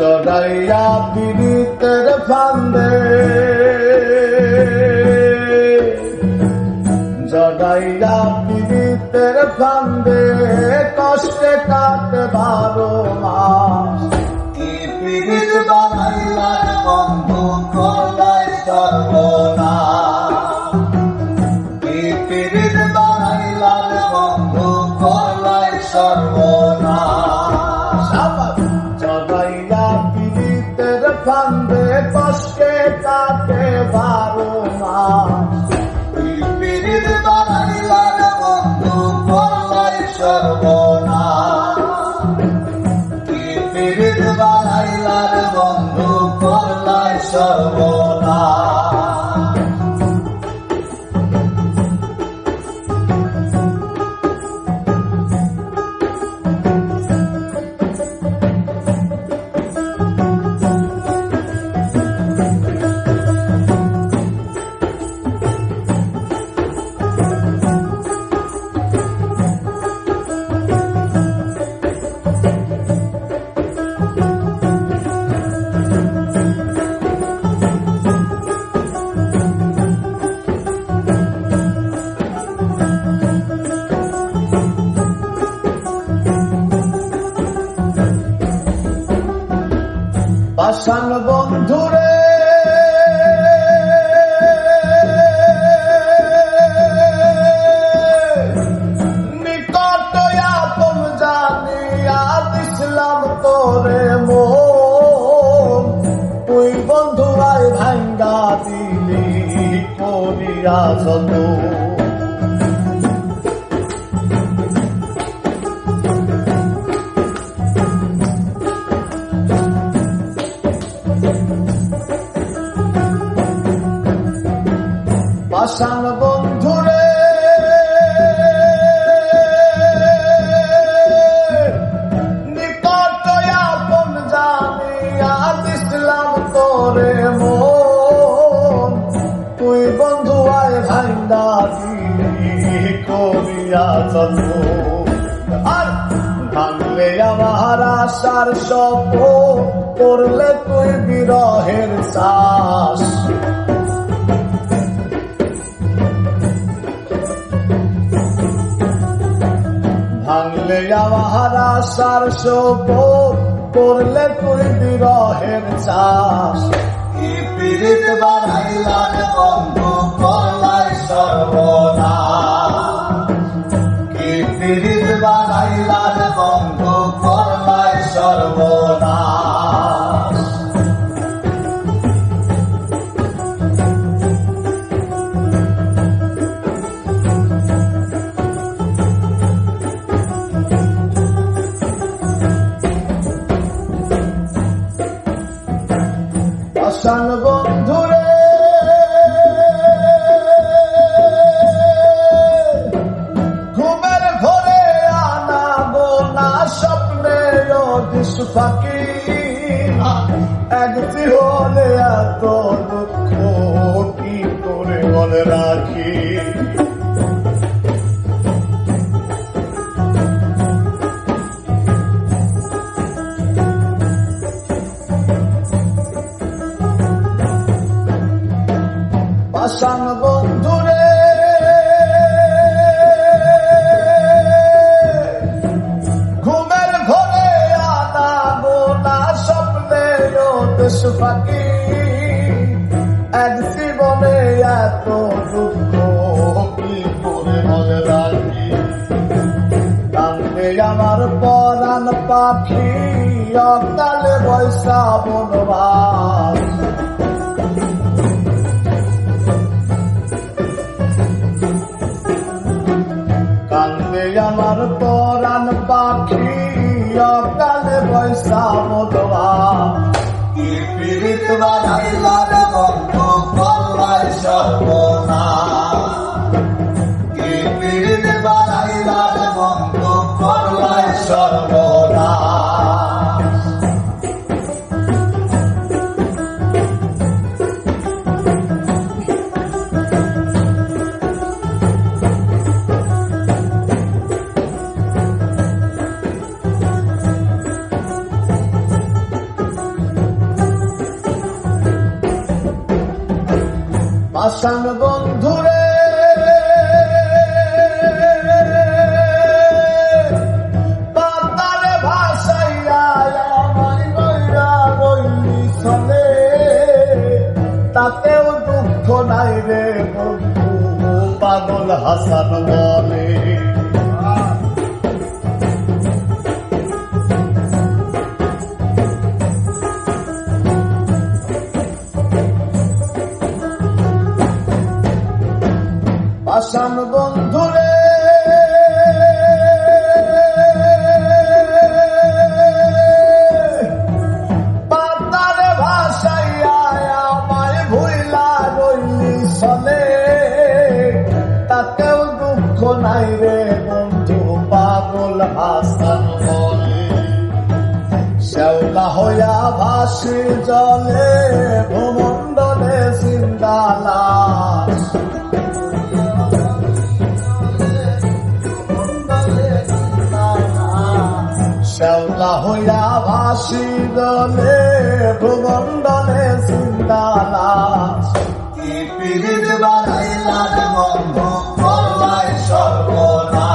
জগাইয়া পীড়িতের ফান্দে জগাইয়া পীড়িতের ফান্দে কষ্টে কাটে বারো মাস। ফান্দে কষ্টে কাটে বারো পাষাণ বন্ধুরে। নিকট তুই বন্ধু আয় ভাঙ্গা দিলি করিয়া যত দিলি করিয়া চন্দ্র আর ভাঙলে আমার আশার সপ করলে তুই বিরহের চাষ। ভাঙলে আমার আশার সপ করলে তুই বিরহের চাষ কি বন্ধুরে। ঘুমের ঘরে আনা গোনা স্বপ্নে দিস ফাঁকি। একটি হলে এত দুঃখ, কি করে মনে রাখি? পাষাণ বন্ধুরে। ঘুমের ঘরে আনা গোনা স্বপ্নে দেশ এক জীবনে এত আমার পরাণ পাখি, অকালে বৈশা বনবাস। অকালে পয়সা মতবা কি পীড়িত বানাইলার বন্ধু করলাই সর্বনা কি পীড়িত বানাইলার বন্ধু করলাই সর্বনা আসান বন্ধুরে। পাতারে তাতেও দুঃখ নাই রে বন্ধু পাগল হাসান বলে। আসান বন্ধুরে। পাতারে দুঃখ নাই পাগল হাসান ভাসি জলে ভূমণ্ডলে সিন্দালা হইয়া ভাসি দলে প্রবন্ধনে চিন্তা না পীড়িত বাড়াইলা বন্ধ করলাই সর্বনা।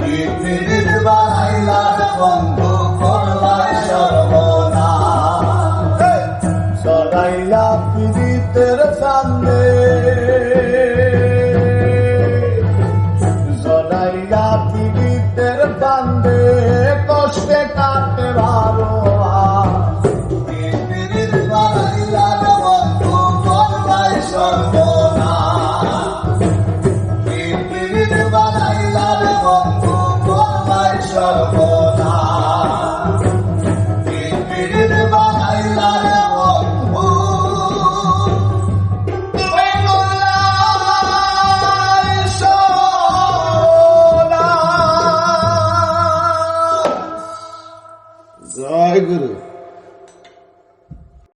পীড়িত বাড়াইলা বন্ধ করলাই সর্বনা। চড়াইলা পীড়িতের সামনে। ಶ್ರೇಷ್ಠ